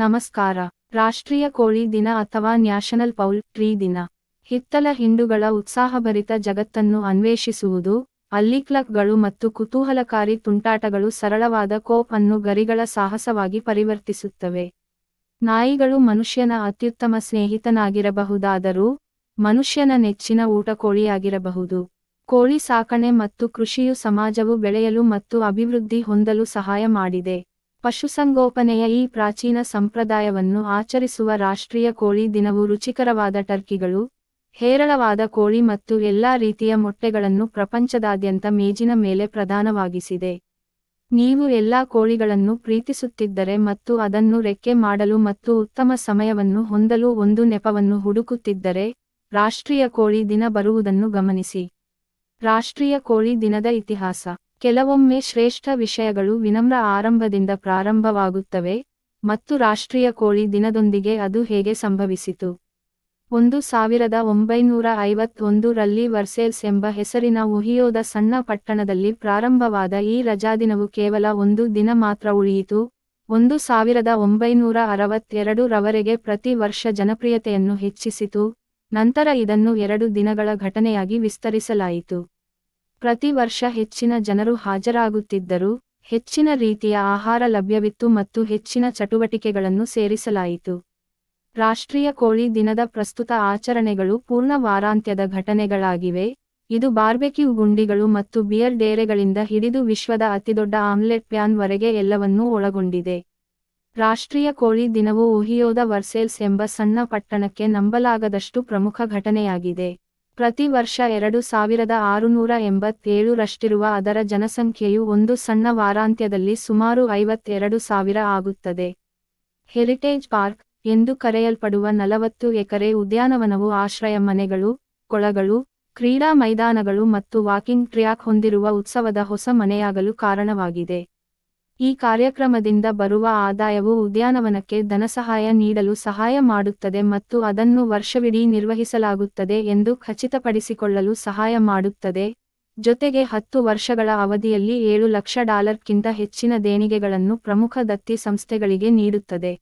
ನಮಸ್ಕಾರ. ರಾಷ್ಟ್ರೀಯ ಕೋಳಿ ದಿನ ಅಥವಾ ನ್ಯಾಷನಲ್ ಪೌಲ್ಟ್ರಿ ದಿನ. ಹಿತ್ತಲ ಹಿಂಡುಗಳ ಉತ್ಸಾಹಭರಿತ ಜಗತ್ತನ್ನು ಅನ್ವೇಷಿಸುವುದು, ಅಲ್ಲಿ ಕ್ಲಕ್ಗಳು ಮತ್ತು ಕುತೂಹಲಕಾರಿ ತುಂಟಾಟಗಳು ಸರಳವಾದ ಕೋಪ್ ಅನ್ನು ಗರಿಗಳ ಸಾಹಸವಾಗಿ ಪರಿವರ್ತಿಸುತ್ತವೆ. ನಾಯಿಗಳು ಮನುಷ್ಯನ ಅತ್ಯುತ್ತಮ ಸ್ನೇಹಿತನಾಗಿರಬಹುದಾದರೂ, ಮನುಷ್ಯನ ನೆಚ್ಚಿನ ಊಟ ಕೋಳಿಯಾಗಿರಬಹುದು. ಕೋಳಿ ಸಾಕಣೆ ಮತ್ತು ಕೃಷಿಯು ಸಮಾಜವು ಬೆಳೆಯಲು ಮತ್ತು ಅಭಿವೃದ್ಧಿ ಹೊಂದಲು ಸಹಾಯ ಮಾಡಿದೆ. ಪಶುಸಂಗೋಪನೆಯ ಈ ಪ್ರಾಚೀನ ಸಂಪ್ರದಾಯವನ್ನು ಆಚರಿಸುವ ರಾಷ್ಟ್ರೀಯ ಕೋಳಿ ದಿನವು ರುಚಿಕರವಾದ ಟರ್ಕಿಗಳು, ಹೇರಳವಾದ ಕೋಳಿ ಮತ್ತು ಎಲ್ಲಾ ರೀತಿಯ ಮೊಟ್ಟೆಗಳನ್ನು ಪ್ರಪಂಚದಾದ್ಯಂತ ಮೇಜಿನ ಮೇಲೆ ಪ್ರಧಾನವಾಗಿಸಿದೆ. ನೀವು ಎಲ್ಲಾ ಕೋಳಿಗಳನ್ನು ಪ್ರೀತಿಸುತ್ತಿದ್ದರೆ ಮತ್ತು ಅದನ್ನು ರೆಕ್ಕೆ ಮಾಡಲು ಮತ್ತು ಉತ್ತಮ ಸಮಯವನ್ನು ಹೊಂದಲು ಒಂದು ನೆಪವನ್ನು ಹುಡುಕುತ್ತಿದ್ದರೆ, ರಾಷ್ಟ್ರೀಯ ಕೋಳಿ ದಿನ ಬರುವುದನ್ನು ಗಮನಿಸಿ. ರಾಷ್ಟ್ರೀಯ ಕೋಳಿ ದಿನದ ಇತಿಹಾಸ. ಕೆಲವೊಮ್ಮೆ ಶ್ರೇಷ್ಠ ವಿಷಯಗಳು ವಿನಮ್ರ ಆರಂಭದಿಂದ ಪ್ರಾರಂಭವಾಗುತ್ತವೆ ಮತ್ತು ರಾಷ್ಟ್ರೀಯ ಕೋಳಿ ದಿನದೊಂದಿಗೆ ಅದು ಹೇಗೆ ಸಂಭವಿಸಿತು? ಒಂದು ಸಾವಿರದ ಒಂಬೈನೂರ ಐವತ್ತೊಂದು ರಲ್ಲಿ ವರ್ಸೇಲ್ಸ್ ಎಂಬ ಹೆಸರಿನ ಉಹಿಯೋದ ಸಣ್ಣ ಪಟ್ಟಣದಲ್ಲಿ ಪ್ರಾರಂಭವಾದ ಈ ರಜಾದಿನವು ಕೇವಲ ಒಂದು ದಿನ ಮಾತ್ರ ಉಳಿಯಿತು. ಒಂದು ಸಾವಿರದ ಒಂಬೈನೂರ ಅರವತ್ತೆರಡು ರವರೆಗೆ ಪ್ರತಿ ವರ್ಷ ಜನಪ್ರಿಯತೆಯನ್ನು ಹೆಚ್ಚಿಸಿತು. ನಂತರ ಇದನ್ನು ಎರಡು ದಿನಗಳ ಘಟನೆಯಾಗಿ ವಿಸ್ತರಿಸಲಾಯಿತು. ಪ್ರತಿ ವರ್ಷ ಹೆಚ್ಚಿನ ಜನರು ಹಾಜರಾಗುತ್ತಿದ್ದರು, ಹೆಚ್ಚಿನ ರೀತಿಯ ಆಹಾರ ಲಭ್ಯವಿತ್ತು ಮತ್ತು ಹೆಚ್ಚಿನ ಚಟುವಟಿಕೆಗಳನ್ನು ಸೇರಿಸಲಾಯಿತು. ರಾಷ್ಟ್ರೀಯ ಕೋಳಿ ದಿನದ ಪ್ರಸ್ತುತ ಆಚರಣೆಗಳು ಪೂರ್ಣ ವಾರಾಂತ್ಯದ ಘಟನೆಗಳಾಗಿವೆ. ಇದು ಬಾರ್ಬೆಕ್ಯೂ ಗುಂಡಿಗಳು ಮತ್ತು ಬಿಯರ್ ಡೇರೆಗಳಿಂದ ಹಿಡಿದು ವಿಶ್ವದ ಅತಿದೊಡ್ಡ ಆಮ್ಲೆಟ್ ಪ್ಯಾನ್ ವರೆಗೆ ಎಲ್ಲವನ್ನೂ ಒಳಗೊಂಡಿದೆ. ರಾಷ್ಟ್ರೀಯ ಕೋಳಿ ದಿನವು ಒಹಿಯೋದ ವರ್ಸೇಲ್ಸ್ ಎಂಬ ಸಣ್ಣ ಪಟ್ಟಣಕ್ಕೆ ನಂಬಲಾಗದಷ್ಟು ಪ್ರಮುಖ ಘಟನೆಯಾಗಿದೆ. ಪ್ರತಿ ವರ್ಷ ಎರಡು ಸಾವಿರದ ಆರುನೂರ ಎಂಬತ್ತೇಳು ರಷ್ಟಿರುವ ಅದರ ಜನಸಂಖ್ಯೆಯು ಒಂದು ಸಣ್ಣ ವಾರಾಂತ್ಯದಲ್ಲಿ ಸುಮಾರು ಐವತ್ತೆರಡು ಸಾವಿರ ಆಗುತ್ತದೆ. ಹೆರಿಟೇಜ್ ಪಾರ್ಕ್ ಎಂದು ಕರೆಯಲ್ಪಡುವ ನಲವತ್ತು ಎಕರೆ ಉದ್ಯಾನವನವು ಆಶ್ರಯ ಮನೆಗಳು, ಕೊಳಗಳು, ಕ್ರೀಡಾ ಮೈದಾನಗಳು ಮತ್ತು ವಾಕಿಂಗ್ ಟ್ರ್ಯಾಕ್ ಹೊಂದಿರುವ ಉತ್ಸವದ ಹೊಸ ಮನೆಯಾಗಲು ಕಾರಣವಾಗಿದೆ. ಈ ಕಾರ್ಯಕ್ರಮದಿಂದ ಬರುವ ಆದಾಯವು ಉದ್ಯಾನವನಕ್ಕೆ ಧನಸಹಾಯ ನೀಡಲು ಸಹಾಯ ಮಾಡುತ್ತದೆ ಮತ್ತು ಅದನ್ನು ವರ್ಷವಿಡೀ ನಿರ್ವಹಿಸಲಾಗುತ್ತದೆ ಎಂದು ಖಚಿತಪಡಿಸಿಕೊಳ್ಳಲು ಸಹಾಯ ಮಾಡುತ್ತದೆ. ಜೊತೆಗೆ ಹತ್ತು ವರ್ಷಗಳ ಅವಧಿಯಲ್ಲಿ ಏಳು ಲಕ್ಷ ಡಾಲರ್ಕ್ಕಿಂತ ಹೆಚ್ಚಿನ ದೇಣಿಗೆಗಳನ್ನು ಪ್ರಮುಖ ದತ್ತಿ ಸಂಸ್ಥೆಗಳಿಗೆ ನೀಡುತ್ತದೆ.